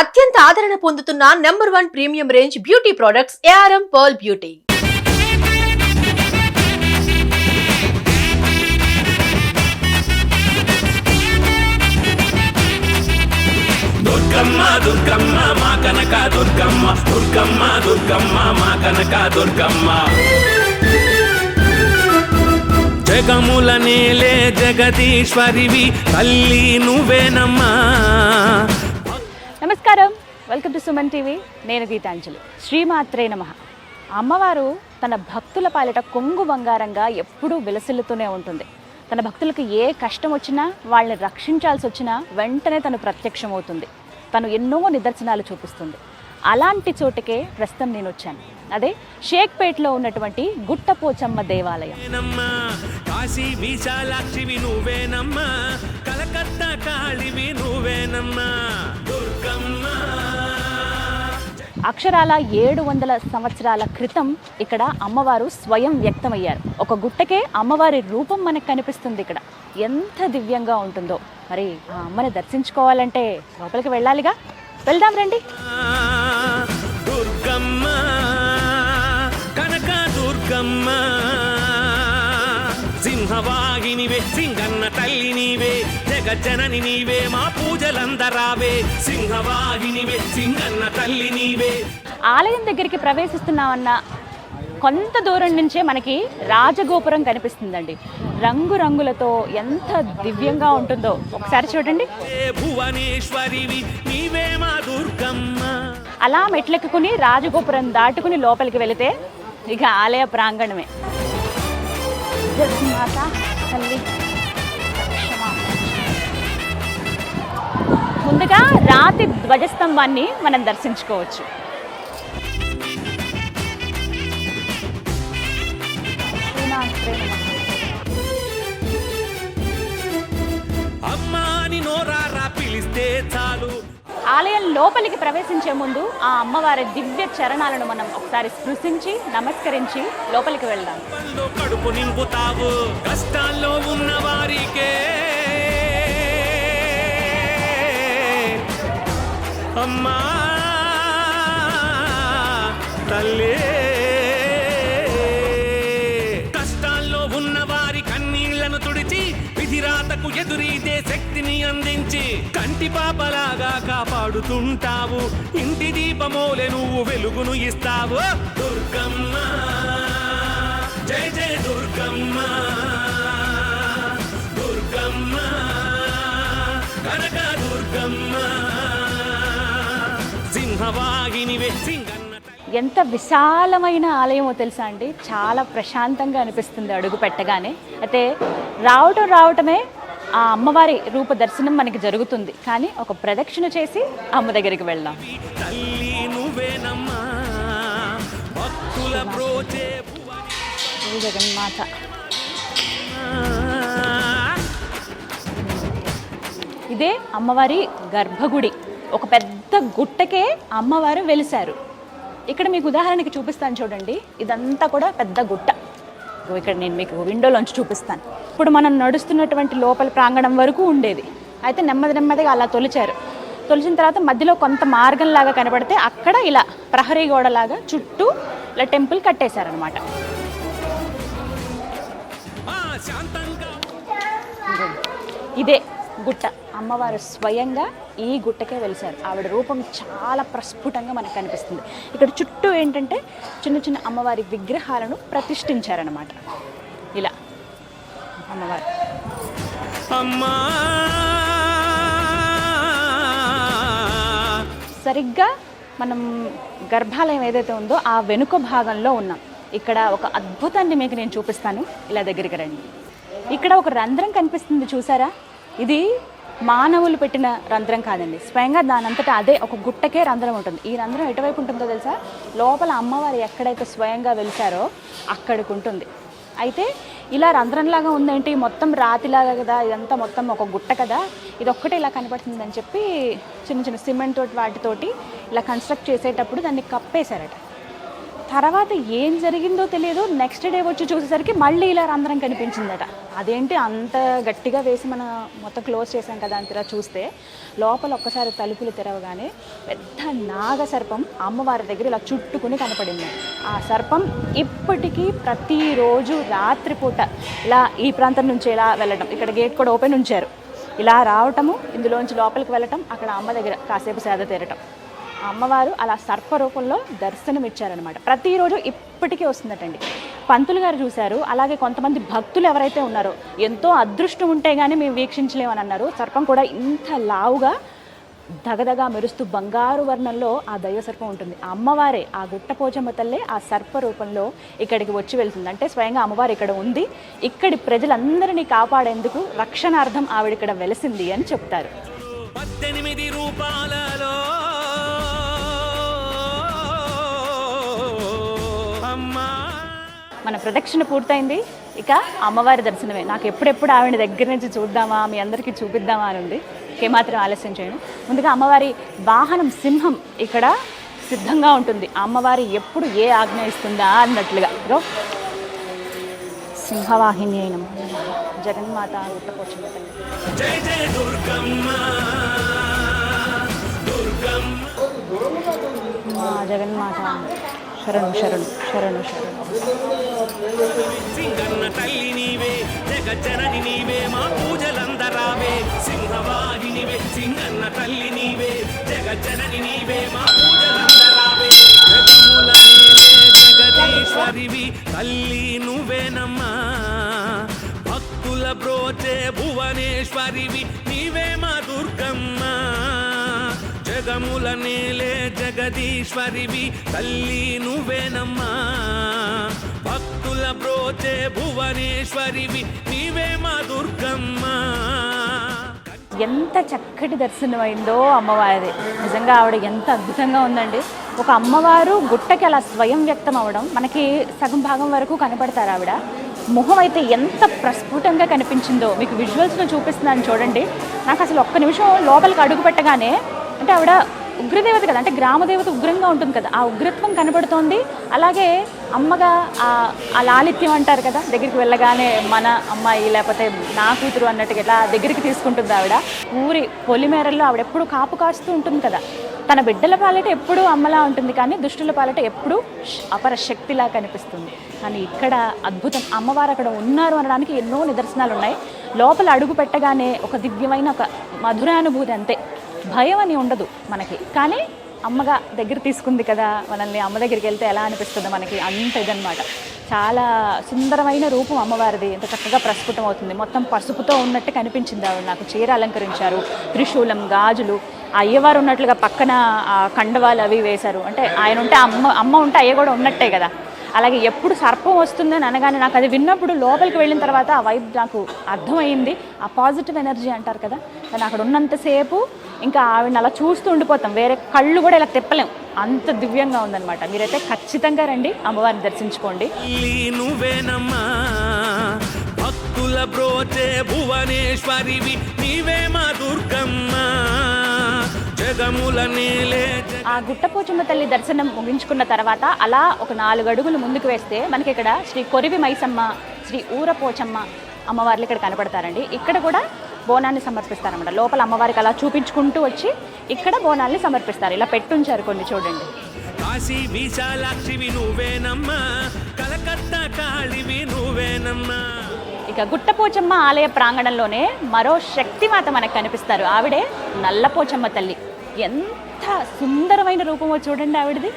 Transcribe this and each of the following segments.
అత్యంత ఆదరణ పొందుతున్న number one premium range beauty products A R M pearl beauty. Durgamma Durgamma మా కనక దుర్గమ్మ. దుర్గమ్మ దుర్గమ్మ మా కనక దుర్గమ్మ. జగముల నేలే జగదీశ్వరివి తల్లి నువ్వేనమ్మా. నమస్కారం. వెల్కమ్ టు సుమన్ టీవీ నేను గీతాంజలి. శ్రీమాత్రే నమ. అమ్మవారు తన భక్తుల పాలిట కొంగు బంగారంగా ఎప్పుడూ విలసిల్లుతూనే ఉంటుంది. తన భక్తులకు ఏ కష్టం వచ్చినా వాళ్ళని రక్షించాల్సి వచ్చినా వెంటనే తను ప్రత్యక్షమవుతుంది. తను ఎన్నో నిదర్శనాలు చూపిస్తుంది. అలాంటి చోటుకే ప్రస్తుతం నేను వచ్చాను అదే షేక్పేట్లో ఉన్నటువంటి గుట్టపోచమ్మ దేవాలయం. కాశీ విశాలాక్షివి నువ్వేనమ్మా కలకత్తా కాళివి నువ్వేనమ్మా. అక్షరాల ఏడు వందల సంవత్సరాల క్రితం ఇక్కడ అమ్మవారు స్వయం వ్యక్తమయ్యారు. ఒక గుట్టకే అమ్మవారి రూపం మనకు కనిపిస్తుంది ఇక్కడ. ఎంత దివ్యంగా ఉంటుందో. మరి ఆ అమ్మని దర్శించుకోవాలంటే లోపలికి వెళ్ళాలిగా? వెళ్దాం రండి. దుర్గమ్మ కనక దుర్గమ్మ సింహవాహినివే సింగన్న తల్లి నీవే జగజ్జనని నీవే మా పూజలందరావే. సింహవాహినివే సింగన్న తల్లి నీవే. ఆలయం దగ్గరికి ప్రవేశిస్తున్నామన్న కొంత దూరం నుంచే మనకి రాజగోపురం కనిపిస్తుందండి. రంగురంగులతో ఎంత దివ్యంగా ఉంటుందో. ఒకసారి చూడండి. భువనేశ్వరివి నీవే మా దుర్గమ్మ. అలా మెట్లెక్కుని రాజగోపురం దాటుకుని లోపలికి వెళితే ఇక ఆలయ ప్రాంగణమే. జగన్మాత తల్లి. ముందుగా రాతి ధ్వజస్తంభాన్ని మనం దర్శించుకోవచ్చు. ఆలయం లోపలికి ప్రవేశించే ముందు ఆ అమ్మవారి దివ్య చరణాలను మనం ఒకసారి స్పృశించి నమస్కరించి లోపలికి వెళ్దాం. కడుపు నింపుతావు. కష్టాల్లో ఉన్న వారికే అమ్మా తల్లే. కష్టాల్లో ఉన్న వారి కన్నీళ్ళను తుడిచి విధిరాతకు ఎదురీదే శక్తిని అందించి కంటి పాపలాగా కాపాడుతుంటావు. ఇంటి దీపమోలే నువ్వు వెలుగును ఇస్తావు. దుర్గమ్మ జయ జయ దుర్గమ్మా దుర్గమ్మ. ఎంత విశాలమైన ఆలయమో తెలుసా అండి? చాలా ప్రశాంతంగా అనిపిస్తుంది అడుగు పెట్టగానే. అయితే రావటం రావటమే ఆ అమ్మవారి రూప దర్శనం మనకి జరుగుతుంది. కానీ ఒక ప్రదక్షిణ చేసి అమ్మ దగ్గరికి వెళ్దాం. జగన్మాత. ఇదే అమ్మవారి గర్భగుడి. ఒక పెద్ద గుట్టకే అమ్మవారు వెలిశారు. ఇక్కడ మీకు ఉదాహరణకి చూపిస్తాను చూడండి. ఇదంతా కూడా పెద్ద గుట్ట. ఇక్కడ నేను మీకు విండోలోంచి చూపిస్తాను. ఇప్పుడు మనం నడుస్తున్నటువంటి లోపల ప్రాంగణం వరకు ఉండేది. అయితే నెమ్మది నెమ్మదిగా అలా తొలిచారు. తొలిచిన తర్వాత మధ్యలో కొంత మార్గం లాగా కనబడితే అక్కడ ఇలా ప్రహరీ గోడలాగా చుట్టూ ఇలా టెంపుల్ కట్టేశారనమాట ఇదే గుట్ట. అమ్మవారు స్వయంగా ఈ గుట్టకే వెలిసారు ఆవిడ రూపం చాలా ప్రస్ఫుటంగా మనకు కనిపిస్తుంది. ఇక్కడ చుట్టూ ఏంటంటే చిన్న చిన్న అమ్మవారి విగ్రహాలను ప్రతిష్ఠించారనమాట ఇలా. అమ్మవారు. అమ్మా! సరిగ్గా మనం గర్భాలయం ఏదైతే ఉందో ఆ వెనుక భాగంలో ఉన్నాం. ఇక్కడ ఒక అద్భుతాన్ని మీకు నేను చూపిస్తాను. ఇలా దగ్గరికి రండి. ఇక్కడ ఒక రంధ్రం కనిపిస్తుంది చూసారా? ఇది మానవులు పెట్టిన రంధ్రం కాదండి. స్వయంగా దానంతటా అదే ఒక గుట్టకే రంధ్రం ఉంటుంది. ఈ రంధ్రం ఎటువైపు ఉంటుందో తెలుసా? లోపల అమ్మవారు ఎక్కడైతే స్వయంగా వెలిసారో అక్కడికి ఉంటుంది. అయితే ఇలా రంధ్రంలాగా ఉందేంటి? మొత్తం రాతిలాగా కదా? ఇదంతా మొత్తం ఒక గుట్ట కదా? ఇది ఒక్కటే ఇలా కనపడుతుందని చెప్పి చిన్న చిన్న సిమెంట్ తోటి వాటితోటి ఇలా కన్స్ట్రక్ట్ చేసేటప్పుడు దాన్ని కప్పేశారట. తర్వాత ఏం జరిగిందో తెలియదు. నెక్స్ట్ డే వచ్చి చూసేసరికి మళ్ళీ ఇలా రంధ్రం కనిపించిందట. అదేంటి అంత గట్టిగా వేసి మనం మొత్తం క్లోజ్ చేసాం కదా అంతలా చూస్తే లోపల ఒక్కసారి తలుపులు తెరవగానే పెద్ద నాగ సర్పం అమ్మవారి దగ్గర ఇలా చుట్టుకుని కనపడింది. ఆ సర్పం ఇప్పటికీ ప్రతిరోజు రాత్రిపూట ఇలా ఈ ప్రాంతం నుంచి ఇలా వెళ్ళడం ఇక్కడ గేట్ కూడా ఓపెన్ ఉంచారు. ఇలా రావటము ఇందులోంచి లోపలికి వెళ్ళటం అక్కడ అమ్మ దగ్గర కాసేపు సేద తీరటం. అమ్మవారు అలా సర్ప రూపంలో దర్శనం ఇచ్చారనమాట ప్రతిరోజు ఇప్పటికీ వస్తుందటండి. పంతులు గారు చూశారు అలాగే కొంతమంది భక్తులు ఎవరైతే ఉన్నారో ఎంతో అదృష్టం ఉంటే కానీ మేము వీక్షించలేమని అన్నారు సర్పం కూడా ఇంత లావుగా దగదగా మెరుస్తూ బంగారు వర్ణంలో ఆ దైవ సర్పం ఉంటుంది. అమ్మవారే ఆ గుట్టపోచమ్మ తల్లే ఆ సర్ప రూపంలో ఇక్కడికి వచ్చి వెళ్తుంది. అంటే స్వయంగా అమ్మవారు ఇక్కడ ఉంది. ఇక్కడి ప్రజలందరినీ కాపాడేందుకు రక్షణార్థం ఆవిడ ఇక్కడ వెలిసింది అని చెప్తారు. పద్దెనిమిది రూపాలలో మన ప్రదక్షిణ పూర్తయింది. ఇక అమ్మవారి దర్శనమే. నాకు ఎప్పుడెప్పుడు ఆవిడ దగ్గర నుంచి చూద్దామా మీ అందరికీ చూపిద్దామా అని ఉంది. ఏమాత్రం ఆలస్యం చేయను. ముందుగా అమ్మవారి వాహనం సింహం ఇక్కడ సిద్ధంగా ఉంటుంది. అమ్మవారి ఎప్పుడు ఏ ఆజ్ఞ ఇస్తుందా అన్నట్లుగా. రో సింహవాహిని అయిన జగన్మాత మా జగన్మాత శరణు శరణు శరణు శరణు. సింగన్న తల్లి నీవే జగజ్జనని నీవే మా పూజలందరావే. సింహవాహినివే సింగన్న తల్లి నీవే జగజ్జనని నీవే మా పూజలందరావే. జగముల జగదీశ్వరివి తల్లి నువ్వేనమ్మా. భక్తుల బ్రోచే భువనేశ్వరివి నీవే మా దుర్గమ్మ. జగముల నేలే జగదీశ్వరివి తల్లి నువ్వేనమ్మా. భక్తుల బ్రోచే భువనేశ్వరివి నీవే మా దుర్గమ్మ. ఎంత చక్కటి దర్శనం అయిందో అమ్మవారిది. నిజంగా ఆవిడ ఎంత అద్భుతంగా ఉందండి. ఒక అమ్మవారు గుట్టకి అలా స్వయం వ్యక్తం అవ్వడం మనకి సగం భాగం వరకు కనపడతారు ఆవిడ. ముఖం అయితే ఎంత ప్రస్ఫుటంగా కనిపించిందో మీకు విజువల్స్లో చూపిస్తున్నాను చూడండి. నాకు అసలు ఒక్క నిమిషం లోపలికి అడుగు పెట్టగానే అంటే ఆవిడ ఉగ్రదేవత కదా అంటే గ్రామదేవత ఉగ్రంగా ఉంటుంది కదా ఆ ఉగ్రత్వం కనబడుతోంది. అలాగే అమ్మగా ఆ లాలిత్యం అంటారు కదా దగ్గరికి వెళ్ళగానే మన అమ్మాయి లేకపోతే నా కూతురు అన్నట్టుగా ఇలా దగ్గరికి తీసుకుంటుంది ఆవిడ. ఊరి పొలిమేరల్లో ఆవిడ ఎప్పుడు కాపు కాస్తూ ఉంటుంది కదా తన బిడ్డల పాలట ఎప్పుడూ అమ్మలా ఉంటుంది కానీ దుష్టుల పాలట ఎప్పుడూ అపర శక్తిలా కనిపిస్తుంది. కానీ ఇక్కడ అద్భుతం అమ్మవారు అక్కడ ఉన్నారు అనడానికి ఎన్నో నిదర్శనాలు ఉన్నాయి లోపల అడుగు పెట్టగానే ఒక దివ్యమైన ఒక మధురానుభూతి అంతే. భయం అని ఉండదు మనకి. కానీ అమ్మగా దగ్గర తీసుకుంది కదా మనల్ని అమ్మ దగ్గరికి వెళ్తే ఎలా అనిపిస్తుంది మనకి? అంత ఇదనమాట చాలా సుందరమైన రూపం అమ్మవారిది. ఎంత చక్కగా ప్రస్ఫుటం అవుతుంది. మొత్తం పసుపుతో ఉన్నట్టు కనిపించింది ఆవిడ. నాకు చీర అలంకరించారు. త్రిశూలం గాజులు. అయ్యవారు ఉన్నట్లుగా పక్కన కండవాలు అవి వేశారు. అంటే ఆయన ఉంటే అమ్మ అమ్మ ఉంటే అయ్య కూడా ఉన్నట్టే కదా. అలాగే ఎప్పుడు సర్పం వస్తుందని అనగానే నాకు అది విన్నప్పుడు లోపలికి వెళ్ళిన తర్వాత ఆ వైబ్ నాకు అర్థమైంది. ఆ పాజిటివ్ ఎనర్జీ అంటారు కదా. కానీ అక్కడ ఉన్నంతసేపు ఇంకా ఆవిడని అలా చూస్తూ ఉండిపోతాం. వేరే కళ్ళు కూడా ఇలా తిప్పలేం. అంత దివ్యంగా ఉందన్నమాట. మీరైతే ఖచ్చితంగా రండి అమ్మవారిని దర్శించుకోండి. భక్తుల బ్రోచే భువనేశ్వరివి నీవే మా దుర్గమ్మ. ఆ గుట్టపోచమ్మ తల్లి దర్శనం ముగించుకున్న తర్వాత అలా ఒక నాలుగు అడుగులు ముందుకు వేస్తే మనకి ఇక్కడ శ్రీ కొరివి మైసమ్మ శ్రీ ఊరపోచమ్మ అమ్మవార్లు ఇక్కడ కనపడతారండి. ఇక్కడ కూడా బోనాన్ని సమర్పిస్తారన్నమాట. లోపల అమ్మవారికి అలా చూపించుకుంటూ వచ్చి ఇక్కడ బోనాల్ని సమర్పిస్తారు. ఇలా పెట్టుంచారు కొన్ని చూడండి. కాశీ విశాలాక్షివి నువ్వేనమ్మా. కలకత్తా కాళివి నువ్వేనమ్మా. ఇక గుట్టపోచమ్మ ఆలయ ప్రాంగణంలోనే మరో శక్తిమాత మనకు కనిపిస్తారు. ఆవిడే నల్లపోచమ్మ తల్లి. ఎంత సుందరమైన రూపమో చూడండి ఆవిడది.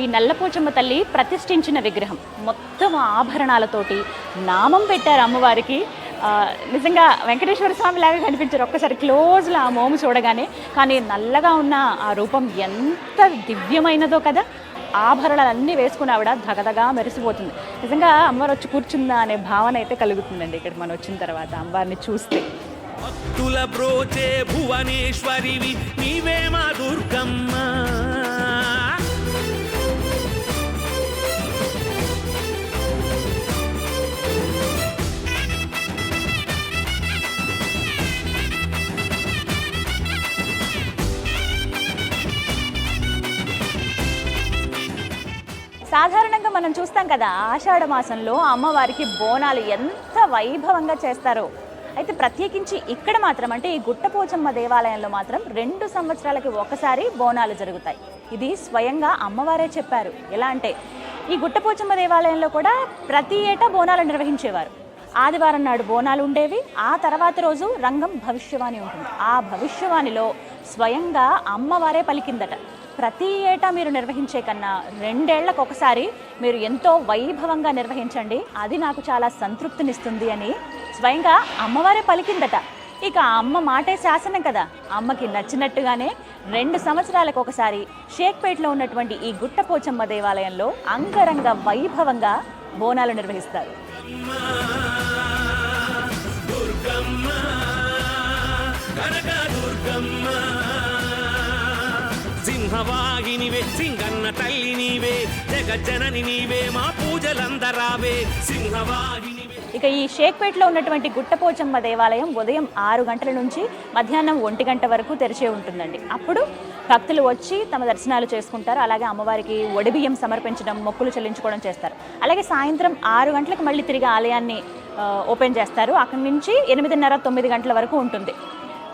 ఈ నల్లపోచమ్మ తల్లి ప్రతిష్ఠించిన విగ్రహం. మొత్తం ఆభరణాలతోటి నామం పెట్టారు అమ్మవారికి. నిజంగా వెంకటేశ్వర స్వామి లాగా కనిపించారు. ఒక్కసారి క్లోజ్లో ఆ మోము చూడగానే. కానీ నల్లగా ఉన్న ఆ రూపం ఎంత దివ్యమైనదో కదా. ఆభరణాలన్నీ వేసుకుని ఆవిడ ధగధగా మెరిసిపోతుంది. నిజంగా అమ్మవారు వచ్చి కూర్చుందా అనే భావన అయితే కలుగుతుందండి ఇక్కడ మనం వచ్చిన తర్వాత అమ్మవారిని చూస్తే. భక్తుల బ్రోచే భువనేశ్వరివి నీవే మా దుర్గమ్మ. సాధారణంగా మనం చూస్తాం కదా ఆషాఢ మాసంలో అమ్మవారికి బోనాలు ఎంత వైభవంగా చేస్తారో. అయితే ప్రత్యేకించి ఇక్కడ మాత్రం అంటే ఈ గుట్టపోచమ్మ దేవాలయంలో మాత్రం రెండు సంవత్సరాలకి ఒకసారి బోనాలు జరుగుతాయి. ఇది స్వయంగా అమ్మవారే చెప్పారు. ఎలా అంటే ఈ గుట్టపోచమ్మ దేవాలయంలో కూడా ప్రతి ఏటా బోనాలు నిర్వహించేవారు. ఆదివారం నాడు బోనాలు ఉండేవి ఆ తర్వాత రోజు రంగం భవిష్యవాణి ఉంటుంది. ఆ భవిష్యవాణిలో స్వయంగా అమ్మవారే పలికిందట. ప్రతి ఏటా మీరు నిర్వహించే కన్నా రెండేళ్ళకు ఒకసారి మీరు ఎంతో వైభవంగా నిర్వహించండి. అది నాకు చాలా సంతృప్తినిస్తుంది అని స్వయంగా అమ్మవారే పలికిందట. ఇక అమ్మ మాటే శాసనం కదా. అమ్మకి నచ్చినట్టుగానే రెండు సంవత్సరాలకు ఒకసారి షేక్పేట్లో ఉన్నటువంటి ఈ గుట్టపోచమ్మ దేవాలయంలో అంగరంగ వైభవంగా బోనాలు నిర్వహిస్తారు. కనక సింహవాహినివే సింగన్న తల్లి నీవే జగజ్జనని నీవే మా పూజలందరావే. సింహవాహినివే ఇక ఈ షేక్పేట్లో ఉన్నటువంటి గుట్టపోచమ్మ దేవాలయం ఉదయం ఆరు గంటల నుంచి మధ్యాహ్నం ఒంటి గంట వరకు తెరిచే ఉంటుందండి. అప్పుడు భక్తులు వచ్చి తమ దర్శనాలు చేసుకుంటారు. అలాగే అమ్మవారికి ఒడిబియ్యం సమర్పించడం మొక్కులు చెల్లించుకోవడం చేస్తారు. అలాగే సాయంత్రం ఆరు గంటలకు మళ్ళీ తిరిగి ఆలయాన్ని ఓపెన్ చేస్తారు. అక్కడి నుంచి ఎనిమిదిన్నర తొమ్మిది గంటల వరకు ఉంటుంది.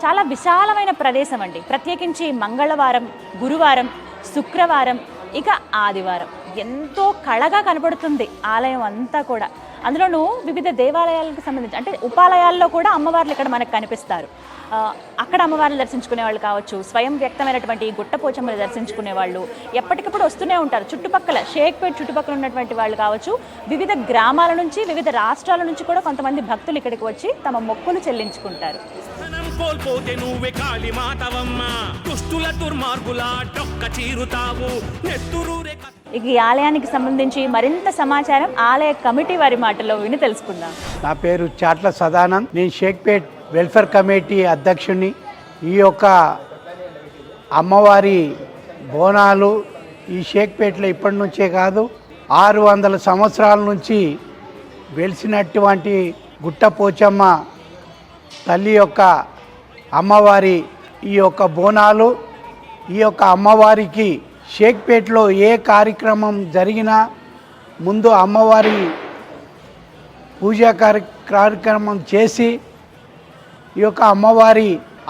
చాలా విశాలమైన ప్రదేశం అండి. ప్రత్యేకించి మంగళవారం గురువారం శుక్రవారం ఇక ఆదివారం. ఎంతో కళగా కనబడుతుంది ఆలయం అంతా కూడా. అందులోనూ వివిధ దేవాలయాలకు సంబంధించి అంటే ఉపాలయాల్లో కూడా అమ్మవార్లు ఇక్కడ మనకు కనిపిస్తారు. అక్కడ అమ్మవారిని దర్శించుకునే వాళ్ళు కావచ్చు స్వయం వ్యక్తమైనటువంటి గుట్టపోచమ్మని దర్శించుకునే వాళ్ళు ఎప్పటికప్పుడు వస్తూనే ఉంటారు. చుట్టుపక్కల షేక్పేట్ చుట్టుపక్కల ఉన్నటువంటి వాళ్ళు కావచ్చు వివిధ గ్రామాల నుంచి వివిధ రాష్ట్రాల నుంచి కూడా కొంతమంది భక్తులు ఇక్కడికి వచ్చి తమ మొక్కులు చెల్లించుకుంటారు. కోల్పోతే నువ్వే కాళి మాతవమ్మ దుష్టుల దుర్మార్గుల డొక్క చీరుతావు. నెత్తురూరే ఈ ఆలయానికి సంబంధించి మరింత సమాచారం ఆలయ కమిటీ వారి మాటల్లో విని తెలుసుకుందాం. నా పేరు చాట్ల సదానంద్. నేను షేక్పేట్ వెల్ఫేర్ కమిటీ అధ్యక్షుని ఈ యొక్క అమ్మవారి బోనాలు ఈ షేక్పేట్లో ఇప్పటి నుంచే కాదు ఆరు వందల సంవత్సరాల నుంచి వెలిసినటువంటి గుట్టపోచమ్మ తల్లి యొక్క అమ్మవారి ఈ యొక్క బోనాలు ఈ యొక్క అమ్మవారికి షేక్పేట్లో ఏ కార్యక్రమం జరిగినా ముందు అమ్మవారి పూజా కార్య కార్యక్రమం చేసి ఈ యొక్క అమ్మవారి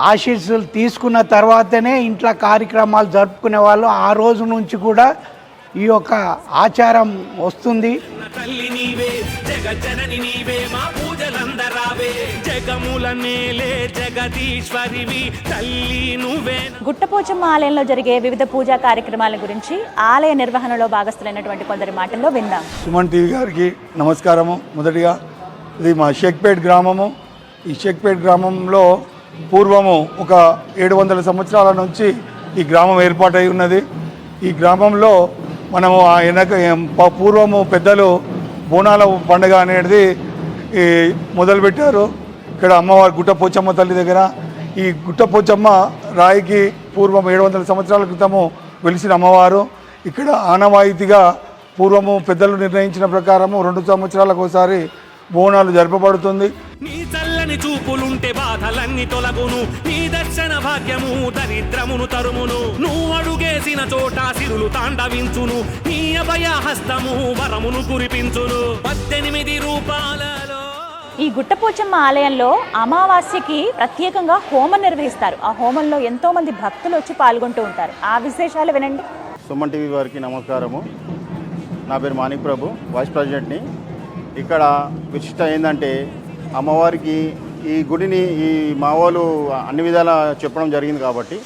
ఆశీస్సులు తీసుకున్న తర్వాతనే ఇంట్లో కార్యక్రమాలు జరుపుకునే వాళ్ళు. ఆ రోజు నుంచి కూడా ఈ యొక్క ఆచారం వస్తుంది. తల్లి నీవే జగజ్జనని నీవే మా పూజలందరావే. జగముల నేలే జగదీశ్వరివి తల్లి నువ్వే. గుట్టపోచమ్మ ఆలయంలో జరిగే వివిధ పూజా కార్యక్రమాల గురించి ఆలయ నిర్వహణలో భాగస్థులైనటువంటి కొందరి మాటల్లో విందాం. సుమన్ టీవీ గారికి నమస్కారము. మొదటిగా ఇది మా షేక్పేట్ గ్రామము. ఈ షేక్పేట్ గ్రామంలో పూర్వము ఒక ఏడు వందల సంవత్సరాల నుంచి ఈ గ్రామం ఏర్పాటై ఉన్నది. ఈ గ్రామంలో మనము ఆ వెనక ప- పూర్వము పెద్దలు బోనాల పండుగ అనేది ఈ మొదలుపెట్టారు ఇక్కడ అమ్మవారి గుట్ట పోచమ్మ తల్లి దగ్గర. ఈ గుట్ట పోచమ్మ రాయికి పూర్వం ఏడు వందల సంవత్సరాల క్రితము వెలిసిన అమ్మవారు. ఇక్కడ ఆనవాయితీగా పూర్వము పెద్దలు నిర్ణయించిన ప్రకారము రెండు సంవత్సరాలకు ఒకసారి బోనాలు జరపబడుతుంది. నీ చల్లని చూపులుంటే బాధలన్నీ తొలగును. నీ దర్శన భాగ్యము దరిద్రమును తరుమును. నువ్వు అడుగేసిన చోట సిరులు తాండవించును. నీ అభయ హస్తము వరమును కురిపించును. పద్దెనిమిది రూపాలలో ఈ గుట్టపోచమ్మ ఆలయంలో అమావాస్యకి ప్రత్యేకంగా హోమం నిర్వహిస్తారు. ఆ హోమంలో ఎంతో మంది భక్తులు వచ్చి పాల్గొంటూ ఉంటారు. ఆ విశేషాలు వినండి. సుమన్ టీవీ వారికి నమస్కారము. నా పేరు మాణిక్ ప్రభు వైస్ ప్రెసిడెంట్ని. ఇక్కడ విశిష్ట ఏంటంటే అమ్మవారికి ఈ గుడిని ఈ మావోలు అన్ని విధాలా చెప్పడం జరిగింది కాబట్టి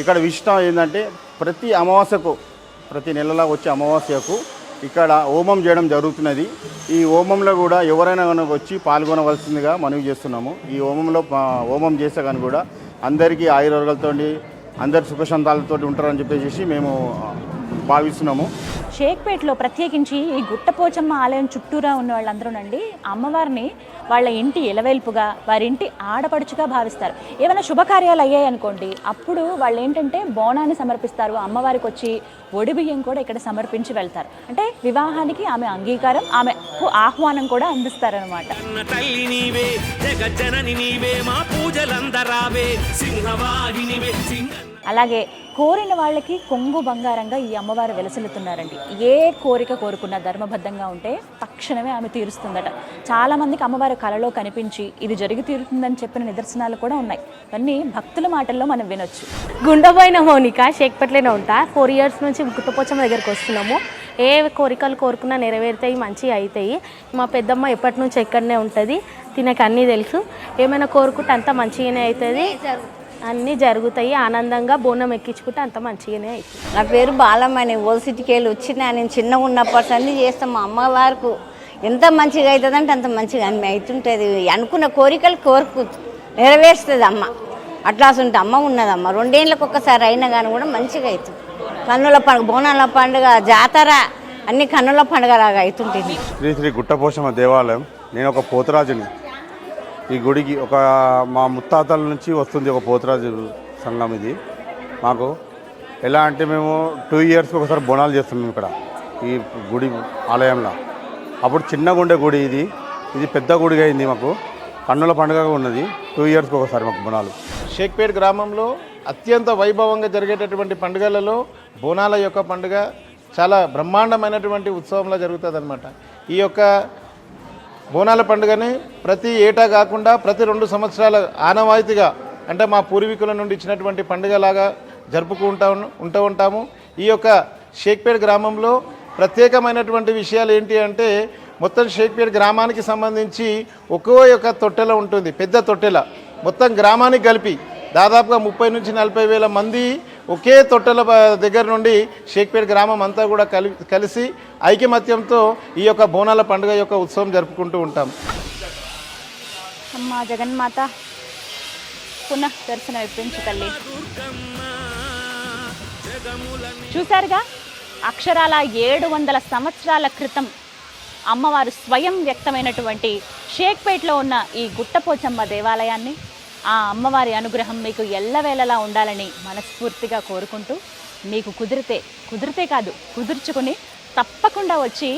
ఇక్కడ విశిష్టం ఏంటంటే ప్రతి అమావాస్యకు ప్రతి నెలలో వచ్చే అమావాస్యకు ఇక్కడ హోమం చేయడం జరుగుతున్నది. ఈ హోమంలో కూడా ఎవరైనా కనుక వచ్చి పాల్గొనవలసిందిగా మనవి చేస్తున్నాము. ఈ హోమంలో హోమం చేస్తే కానీ కూడా అందరికీ ఆయుర్వర్గాలతో అందరి సుఖశాంతాలతో ఉంటారని చెప్పేసి మేము భావిస్తున్నాము. షేక్పేట్లో ప్రత్యేకించి ఈ గుట్టపోచమ్మ ఆలయం చుట్టూరా ఉన్న వాళ్ళందరూనండి అమ్మవారిని వాళ్ళ ఇంటి ఎలవేల్పుగా వారి ఇంటి ఆడపడుచుగా భావిస్తారు. ఏమైనా శుభకార్యాలు అయ్యాయి అనుకోండి అప్పుడు వాళ్ళు ఏంటంటే బోనాన్ని సమర్పిస్తారు అమ్మవారికి వచ్చి ఒడిబియ్యం కూడా ఇక్కడ సమర్పించి వెళ్తారు. అంటే వివాహానికి ఆమె అంగీకారం ఆమెకు ఆహ్వానం కూడా అందిస్తారనమాట తల్లి అలాగే కోరిన వాళ్ళకి కొంగు బంగారంగా ఈ అమ్మవారు వెలసిల్లుతున్నారండి. ఏ కోరిక కోరుకున్నా ధర్మబద్ధంగా ఉంటే తక్షణమే ఆమె తీరుస్తుందట. చాలామందికి అమ్మవారు అమ్మవారి కలలో కనిపించి ఇది జరిగి తీరుతుందని చెప్పిన నిదర్శనాలు కూడా ఉన్నాయి. ఇవన్నీ భక్తుల మాటల్లో మనం వినొచ్చు. గుండబోయిన మౌనిక షేక్పేటలోనే ఉంటా. ఫోర్ ఇయర్స్ నుంచి గుట్టపోచమ్మ దగ్గరికి వస్తున్నాము. ఏ కోరికలు కోరుకున్నా నెరవేరుతాయి మంచిగా అవుతాయి మా పెద్దమ్మ ఎప్పటి నుంచి ఎక్కడనే ఉంటుంది. తినకు అన్నీ తెలుసు. ఏమైనా కోరుకుంటే అంత మంచిగానే అవుతుంది. అన్నీ జరుగుతాయి ఆనందంగా బోనం ఎక్కించుకుంటే అంత మంచిగానే అవుతుంది నా పేరు బాలమ్మ నేను ఓల్ సిటీకి వెళ్ళి వచ్చిన నేను చిన్నగా ఉన్నప్పటి అన్నీ చేస్తాం మా అమ్మవారికి ఎంత మంచిగా అవుతుందంటే అంత మంచిగా అన్ని అవుతుంటుంది. అనుకున్న కోరికలు కోరుకు నెరవేరుస్తుంది అమ్మ. అట్లా అసలు అమ్మ ఉన్నదమ్మ రెండేళ్ళకి ఒక్కసారి అయినా కానీ కూడా మంచిగా అవుతుంది. కన్నుల పండుగ బోనాల పండుగ జాతర అన్ని కన్నుల పండుగ లాగా అవుతుంటుంది. శ్రీ శ్రీ గుట్టపోషమ్మ దేవాలయం. నేను ఒక పోతరాజుని. ఈ గుడికి ఒక మా ముత్తాతల నుంచి వస్తుంది ఒక పోతరాజు సంఘం ఇది. మాకు ఎలా అంటే మేము టూ ఇయర్స్కి ఒకసారి బోనాలు చేస్తున్నాం ఇక్కడ ఈ గుడి ఆలయంలో. అప్పుడు చిన్న గుండె గుడి ఇది. ఇది పెద్ద గుడిగా అయింది మాకు. కన్నుల పండుగగా ఉన్నది. టూ ఇయర్స్కి ఒకసారి మాకు బోనాలు. షేక్పేట్ గ్రామంలో అత్యంత వైభవంగా జరిగేటటువంటి పండుగలలో బోనాల యొక్క పండుగ చాలా బ్రహ్మాండమైనటువంటి ఉత్సవంలో జరుగుతుంది ఈ యొక్క బోనాల పండుగని ప్రతి ఏటా కాకుండా ప్రతి రెండు సంవత్సరాల ఆనవాయితీగా అంటే మా పూర్వీకుల నుండి ఇచ్చినటువంటి పండుగలాగా జరుపుకుంటా ఉన్- ఉంటూ ఉంటాము. ఈ యొక్క షేక్పేట్ గ్రామంలో ప్రత్యేకమైనటువంటి విషయాలు ఏంటి అంటే మొత్తం షేక్పేట్ గ్రామానికి సంబంధించి ఒక్కో యొక్క తొట్టెల ఉంటుంది పెద్ద తొట్టెల. మొత్తం గ్రామానికి కలిపి దాదాపుగా ముప్పై నుంచి నలభై వేల మంది ఒకే తొట్టెల దగ్గర నుండి షేక్పేట్ గ్రామం అంతా కూడా కలి కలిసి ఐకమత్యంతో ఈ యొక్క బోనాల పండుగ యొక్క ఉత్సవం జరుపుకుంటూ ఉంటాం. అమ్మ జగన్మాత పునః దర్శనం ఇప్పించు తల్లి. చూశారుగా? అక్షరాల ఏడు వందల సంవత్సరాల క్రితం అమ్మవారు స్వయం వ్యక్తమైనటువంటి షేక్పేట్లో ఉన్న ఈ గుట్టపోచమ్మ దేవాలయాన్ని ఆ అమ్మవారి అనుగ్రహం మీకు ఎల్లవేళలా ఉండాలని మనస్ఫూర్తిగా కోరుకుంటూ మీకు కుదిరితే కుదిరితే కాదు కుదుర్చుకుని తప్పకుండా వచ్చి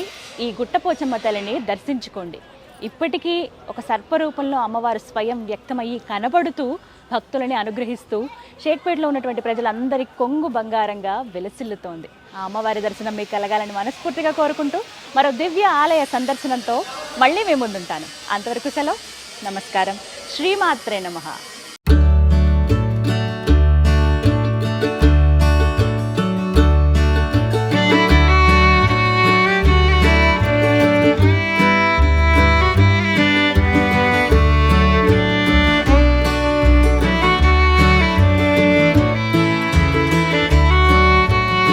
ఈ గుట్టపోచమ్మ తల్లిని దర్శించుకోండి. ఇప్పటికీ ఒక సర్పరూపంలో అమ్మవారు స్వయం వ్యక్తమయ్యి కనబడుతూ భక్తులని అనుగ్రహిస్తూ షేక్పేటలో ఉన్నటువంటి ప్రజలందరి కొంగు బంగారంగా వెలసిల్లుతోంది. ఆ అమ్మవారి దర్శనం మీకు కలగాలని మనస్ఫూర్తిగా కోరుకుంటూ మరో దివ్య ఆలయ సందర్శనంతో మళ్ళీ మేము ముందుంటాను. అంతవరకు సెలవు. నమస్కారం. శ్రీమాత్రే నమ.